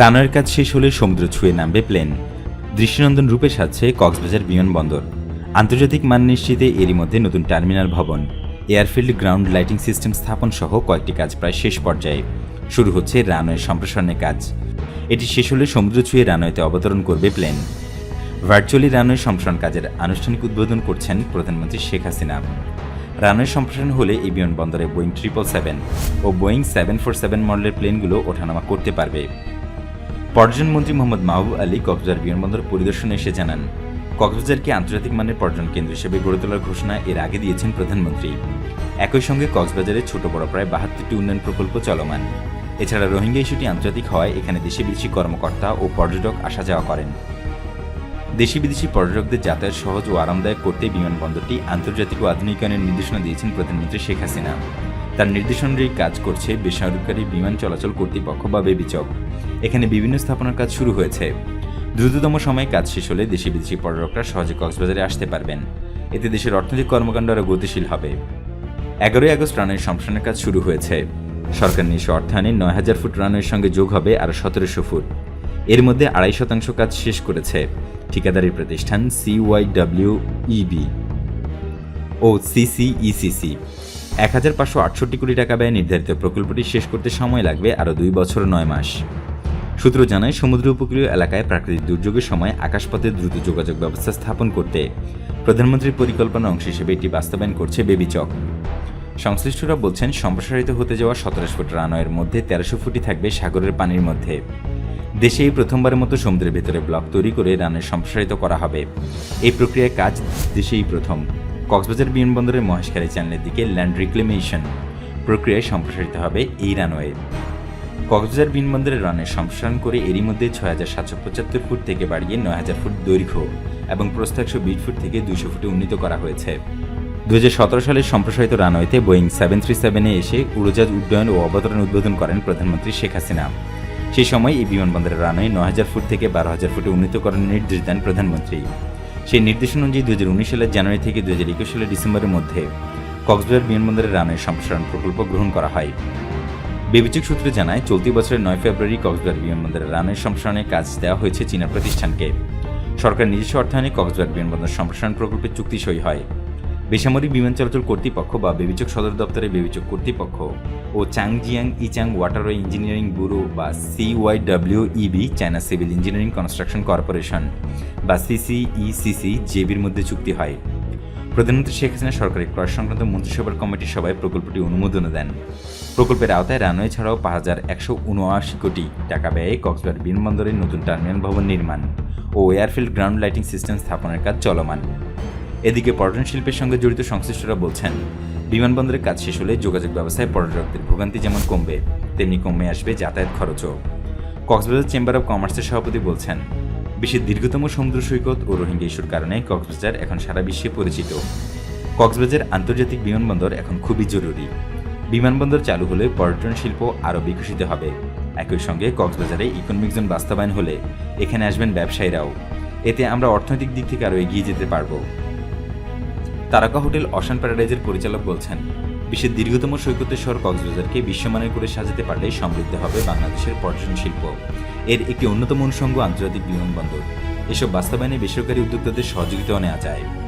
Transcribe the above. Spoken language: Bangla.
রানওয়ের কাজ শেষ হলে সমুদ্র ছুঁয়ে নামবে প্লেন। দৃষ্টিনন্দন রূপে সাজছে কক্সবাজার বিমানবন্দর আন্তর্জাতিক মান নিশ্চিতে এরই মধ্যে নতুন টার্মিনাল ভবন। এয়ারফিল্ড গ্রাউন্ড লাইটিং সিস্টেম স্থাপন সহ কয়েকটি কাজ প্রায় শেষ পর্যায়ে। শুরু হচ্ছে রানওয়ে সম্প্রসারণের কাজ। এটি শেষ হলে সমুদ্র ছুঁয়ে রানওয়েতে অবতরণ করবে প্লেন। ভার্চুয়ালি রানওয়ে সম্প্রসারণ কাজের আনুষ্ঠানিক উদ্বোধন করছেন প্রধানমন্ত্রী শেখ হাসিনা। রানওয়ে সম্প্রসারণ হলে এই বিমানবন্দরে বোয়িং ট্রিপল সেভেন ও বোয়িং সেভেন ফোর সেভেন মডেলের প্লেনগুলো ওঠানামা করতে পারবে। পর্যটন মন্ত্রী মোহাম্মদ মাহবুব আলী কক্সবাজার বিমানবন্দর পরিদর্শনে এসে জানান, কক্সবাজারকে আন্তর্জাতিক মানের পর্যটন কেন্দ্র হিসেবে গড়ে তোলার ঘোষণা এর আগে দিয়েছেন প্রধানমন্ত্রী। একই সঙ্গে কক্সবাজারে ছোট বড় প্রায় বাহাত্তরটি উন্নয়ন প্রকল্প চলমান। এছাড়া রোহিঙ্গা ইস্যুটি আন্তর্জাতিক হওয়ায় এখানে দেশি বিদেশি কর্মকর্তা ও পর্যটক আসা যাওয়া করেন। দেশি বিদেশি পর্যটকদের যাতায়াত সহজ ও আরামদায়ক করতে বিমানবন্দরটি আন্তর্জাতিক ও আধুনিকায়নের নির্দেশনা দিয়েছেন প্রধানমন্ত্রী শেখ হাসিনা। তার নির্দেশনারই কাজ করছে বেসরকারি বিমান চলাচল কর্তৃপক্ষ বা বেবিচক। এখানে বিভিন্ন স্থাপনার কাজ শুরু হয়েছে। দ্রুততম সময়ে কাজ শেষ হলে দেশি বিদেশি পর্যটকরা সহজে কক্সবাজারে আসতে পারবেন। এতে দেশের অর্থনৈতিক কর্মকাণ্ড আরও গতিশীল হবে। এগারোই আগস্ট রানের সম্প্রসারণের কাজ শুরু হয়েছে। সরকার নিজস্ব অর্থায়নে নয় হাজার ফুট রানের সঙ্গে যোগ হবে আরও সতেরোশো ফুট। এর মধ্যে আড়াই শতাংশ কাজ শেষ করেছে। ঠিকাদারি প্রতিষ্ঠান সিওয়াইডব্লিউ ইবি ও সিসিইসিসি। এক হাজার পাঁচশো আটষট্টি কোটি টাকা ব্যয় নির্ধারিত প্রকল্পটি শেষ করতে সময় লাগবে আরও দুই বছর নয় মাস। সূত্র জানায়, সমুদ্র উপকূলীয় এলাকায় প্রাকৃতিক দুর্যোগের সময় আকাশপথে দ্রুত যোগাযোগ ব্যবস্থা স্থাপন করতে প্রধানমন্ত্রীর পরিকল্পনা অংশ হিসেবে এটি বাস্তবায়ন করছে বেবিচক সংশ্লিষ্টরা বলছেন, সম্প্রসারিত হতে যাওয়া সতেরোশো ফুট রানওয়ের মধ্যে তেরোশো ফুটই থাকবে সাগরের পানির মধ্যে। দেশে এই প্রথমবারের মতো সমুদ্রের ভেতরে ব্লক তৈরি করে রানের সম্প্রসারিত করা হবে। এই প্রক্রিয়ায় কাজ দেশেই প্রথম। কক্সবাজার বিমানবন্দরের মহেশখালী চ্যানেলের দিকে ল্যান্ড রিক্লেমেশন প্রক্রিয়ায় সম্প্রসারিত হবে এই রানওয়ে কক্সবাজার বিমানবন্দরের রানের সম্প্রসারণ করে এরই মধ্যে ছয় হাজার সাতশো পঁচাত্তর ফুট থেকে বাড়িয়ে নয় হাজার ফুট দৈর্ঘ্য এবং প্রস্থ একশো বিশ ফুট থেকে দুইশো ফুটে উন্নীত করা হয়েছে। দু সতেরো সালের সম্প্রসারিত রানওয়েতে বোয়িং সেভেন থ্রি সেভেনে এসে উড়োজাহাজ উড্ডয়ন ও অবতরণ উদ্বোধন করেন প্রধানমন্ত্রী শেখ হাসিনা। সেই সময় এই বিমানবন্দরের রানওয়ে নয় হাজার ফুট থেকে বারো হাজার ফুটে উন্নীতকরণের নির্দেশ দেন প্রধানমন্ত্রী। সেই নির্দেশ অনুযায়ী দু হাজার উনিশ সালের জানুয়ারি থেকে দু সালের ডিসেম্বরের মধ্যে কক্সবাজার বিমানবন্দরের রানের সম্প্রসারণ প্রকল্প গ্রহণ করা হয়। বিবেচক সূত্রে জানায়, চলতি বছরের নয় ফেব্রুয়ারি কক্সবাজার বিমানবন্দরের রানের সম্প্রসারণের কাজ দেওয়া হয়েছে চীনা প্রতিষ্ঠানকে। সরকার নিজস্ব অর্থায়নে কক্সবাজার বিমানবন্দর সম্প্রসারণ প্রকল্পের চুক্তি সই হয়। বেসামরিক বিমান চলাচল কর্তৃপক্ষ বা বেবিচক সদর দপ্তরের বেবিচক কর্তৃপক্ষ ও Changjiang Yichang waterway engineering bureau বা CYW EB China civil engineering construction corporation বা সিসিইসিসি জেবির মধ্যে চুক্তি হয়। প্রধানমন্ত্রী শেখ হাসিনা সরকারি ক্রয় সংক্রান্ত মন্ত্রিসভার কমিটির সভায় প্রকল্পটি অনুমোদন দেন। প্রকল্পের আওতায় রানওয়ে ছাড়াও পাঁচ হাজার একশো উনআশি কোটি টাকা ব্যয়ে কক্সবাজার বিমানবন্দরের নতুন টার্মিনাল ভবন নির্মাণ ও এয়ারফিল্ড গ্রাউন্ড লাইটিং সিস্টেম স্থাপনের কাজ চলমান। এদিকে পর্যটন শিল্পের সঙ্গে জড়িত সংশ্লিষ্টরা বলছেন, বিমানবন্দরের কাজ শেষ হলে যোগাযোগ ব্যবস্থায় পর্যটকদের ভোগান্তি যেমন কমবে, তেমনি কমে আসবে যাতায়াত খরচও। কক্সবাজার চেম্বার অব কমার্সের সভাপতি বলছেন, বিশ্বের দীর্ঘতম সমুদ্র সৈকত ও রোহিঙ্গা ইস্যুর কারণে কক্সবাজার এখন সারা বিশ্বে পরিচিত। কক্সবাজার আন্তর্জাতিক বিমানবন্দর এখন খুবই জরুরি। বিমানবন্দর চালু হলে পর্যটন শিল্প আরও বিকশিত হবে। একই সঙ্গে কক্সবাজারে ইকোনমিক জোন বাস্তবায়ন হলে এখানে আসবেন ব্যবসায়ীরাও। এতে আমরা অর্থনৈতিক দিক থেকে আরও এগিয়ে যেতে পারব। তারকা হোটেল অশান প্যারাডাইজের পরিচালক বলছেন, বিশ্বের দীর্ঘতম সৈকতের শহর কক্সবাজারকে বিশ্বমানের করে সাজাতে পারলে সমৃদ্ধ হবে বাংলাদেশের পর্যটন শিল্প। এর একটি অন্যতম অনুষঙ্গ আন্তর্জাতিক বিমানবন্দর। এসব বাস্তবায়নে বেসরকারি উদ্যোক্তাদের সহযোগিতা নেওয়া যায়।